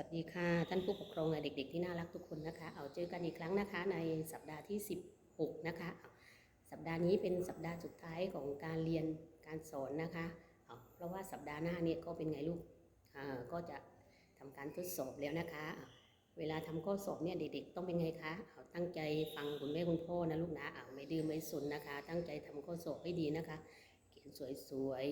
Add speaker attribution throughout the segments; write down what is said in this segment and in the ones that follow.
Speaker 1: สวัสดีค่ะ ท่านผู้ปกครองและเด็ก ๆ ที่น่ารักทุกคนนะคะ เอาเจอกันอีกครั้งนะคะ ในสัปดาห์ที่ 16 นะคะ สัปดาห์นี้เป็นสัปดาห์สุดท้ายของการเรียนการสอนนะคะเอาเพราะว่าสัปดาห์หน้าเนี่ยก็เป็นไงลูกอ่าก็จะทำการทดสอบแล้วนะคะ เวลาทำข้อสอบเนี่ยเด็กๆ ต้องเป็นไงคะเอาตั้งใจฟังคุณแม่คุณพ่อนะลูกนะเอาไม่ดื้อไม่สนนะคะ ตั้งใจทำข้อสอบให้ดีนะคะ เขียนสวย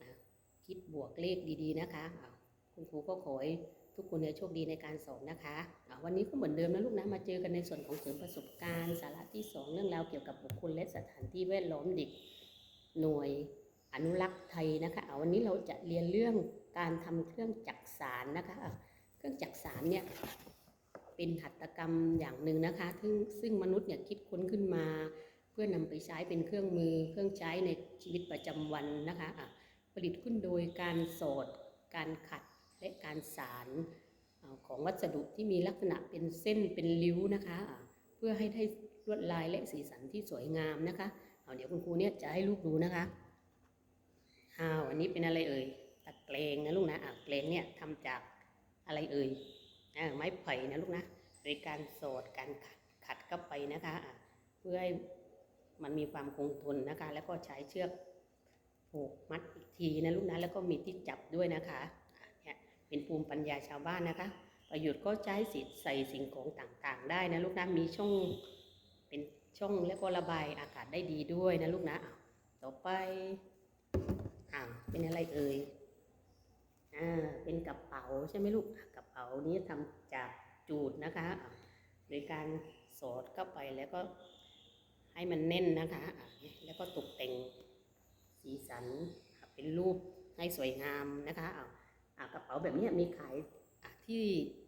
Speaker 1: ๆคิดบวกเลขดีๆนะคะเอา คุณครูก็ขอให้ทุกคนเนี่ยโชคดีในการสอนนะคะวันนี้ก็เหมือนเดิมนะลูกนะมาเจอกันในส่วนของเสริมประสบการณ์ สาระที่ 2 เรื่องราวเกี่ยวกับบุคคลและสถานที่แวดล้อมเด็กหน่วยอนุรักษ์ไทยนะคะวันนี้เราจะเรียนเรื่องการทำเครื่องจักสารนะคะเครื่องจักสารเนี่ยเป็นหัตถกรรมอย่างหนึ่งนะคะ ซึ่งซึ่งมนุษย์เนี่ยคิดค้นขึ้นมาเพื่อนำไปใช้เป็นเครื่องมือ เครื่องใช้ในชีวิตประจำวันนะคะผลิตขึ้นโดยการสอดการขัด และการสารของวัสดุที่มีลักษณะเป็นเส้นเป็นริ้วนะคะ เพื่อให้ได้ลวดลายและสีสันที่สวยงามนะคะ เอาเดี๋ยวคุณครูเนี่ยจะให้ลูกดูนะคะอ้าวอันนี้เป็นอะไรเอ่ยตะเกรงนะลูกนะอะเกรงเนี่ยทำจากอะไรเอ่ยอ่าไม้ไผ่นะลูกนะโดยการสอดการขัดขัดเข้าไปนะคะอะเพื่อให้มันมีความคงทนนะคะ แล้วก็ใช้เชือกผูกมัดอีกทีนะลูกนะแล้วก็มีที่จับด้วยนะคะ เป็นภูมิปัญญาชาวบ้านนะคะ ประโยชน์ก็ใช้สิใส่สิ่งของต่างๆ ได้นะลูกนะมีช่องเป็นช่องแล้วก็ระบายอากาศได้ดีด้วยนะลูกนะต่อไปอ่าเป็นอะไรเอ่ยอ่าเป็นกระเป๋าใช่ไหมลูกกระเป๋านี้ทำจากจูดนะคะโดยการสอดเข้าไปแล้วก็ให้มันแน่นนะคะแล้วก็ตกแต่งสีสันเป็นรูปให้สวยงามนะคะเอาอะ กระเป๋าแบบนี้มีขายที่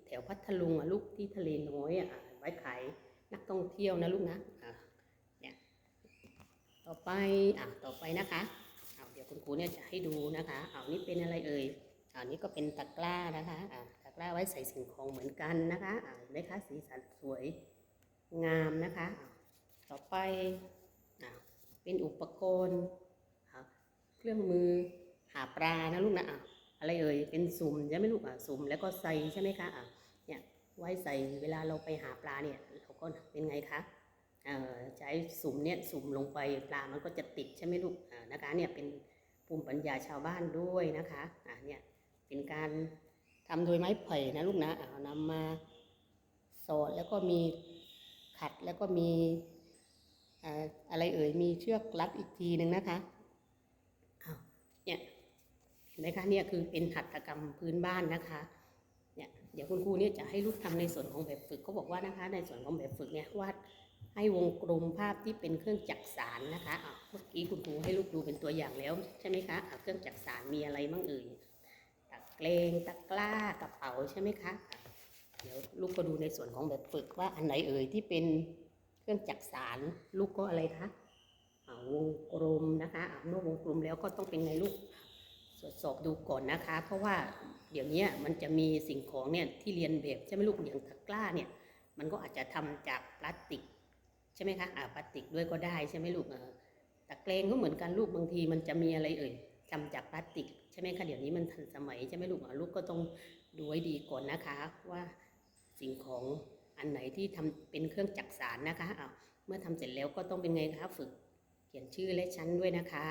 Speaker 1: แถวพัทลุงลูกที่ทะเลน้อยอไว้ขายนักท่องเที่ยวนะลูกนะเนี่ยต่อไปอะต่อไปนะคะเอาเดี๋ยวคุณครูเนี่ยจะให้ดูนะคะเอานี่เป็นอะไรเอ่ยอานี่ก็เป็นตะกร้านะคะอะตะกร้าไว้ใส่สิ่งของเหมือนกันนะคะอะเห็นไหมคะสีสันสวยงามนะคะอะต่อไปอะเป็นอุปกรณ์เครื่องมือหาปลานะลูกนะอะ อะไรเอ่ยเป็นสุ่มใช่ไหมลูกอะสุ่มแล้วก็ใส่ใช่ไหมคะอะเนี่ยไว้ใส่เวลาเราไปหาปลาเนี่ยเราก็เป็นไงคะเอ่อใช้สุ่มเนี่ยสุ่มลงไปปลามันก็จะติดใช่ไหมลูกอ่านะคะเนี่ยเป็นภูมิปัญญาชาวบ้านด้วยนะคะอะเนี่ยเป็นการทำโดยไม้ไผ่นะลูกนะเอานำมาสอดแล้วก็มีขัดแล้วก็มีอะไรเอ่ยมีเชือกรัดอีกทีหนึ่งนะคะอ้าวเนี่ย นไหมคะเนี่ยคือเป็นหัตถกรรมพื้นบ้านนะคะเนี่ยเดี๋ยวคุณครูเนี่ยจะให้ลูกทำในส่วนของแบบฝึกเขาบอกว่านะคะในส่วนของแบบฝึกเนี่ยวาดให้วงกลมภาพที่เป็นเครื่องจักสารนะคะะเมื่อกี้คุณครูให้ลูกดูเป็นตัวอย่างแล้วใช่ไหมคะะเครื่องจักสารมีอะไรบ้างเอ่ยตะเกรงตะกร้ากระเป๋าใช่ไหมคะเดี๋ยวลูกก็ดูในส่วนของแบบฝึกว่าอันไหนเอ่ยที่เป็นเครื่องจักสารลูกก็อะไรคะวงกลมนะคะอ่าเมื่อวงกลมแล้วก็ต้องเป็นไงลูก สอบดูก่อนนะคะ เพราะว่าเดี๋ยวนี้มันจะมีสิ่งของเนี่ยที่เรียนแบบใช่ไหมลูกอย่างตะกร้าเนี่ยมันก็อาจจะทำจากพลาสติกใช่ไหมคะอ่าพลาสติกด้วยก็ได้ใช่ไหมลูกเออตะเกรงก็เหมือนกันลูกบางทีมันจะมีอะไรเอ่ยทำจากพลาสติกใช่ไหมคะเดี๋ยวนี้มันทันสมัยใช่ไหมลูกอะลูกก็ต้องดูให้ดีก่อนนะคะว่าสิ่งของอันไหนที่ทำเป็นเครื่องจักสารนะคะอ่าเมื่อทำเสร็จแล้วก็ต้องเป็นไงคะฝึกเขียนชื่อและชั้นด้วยนะคะ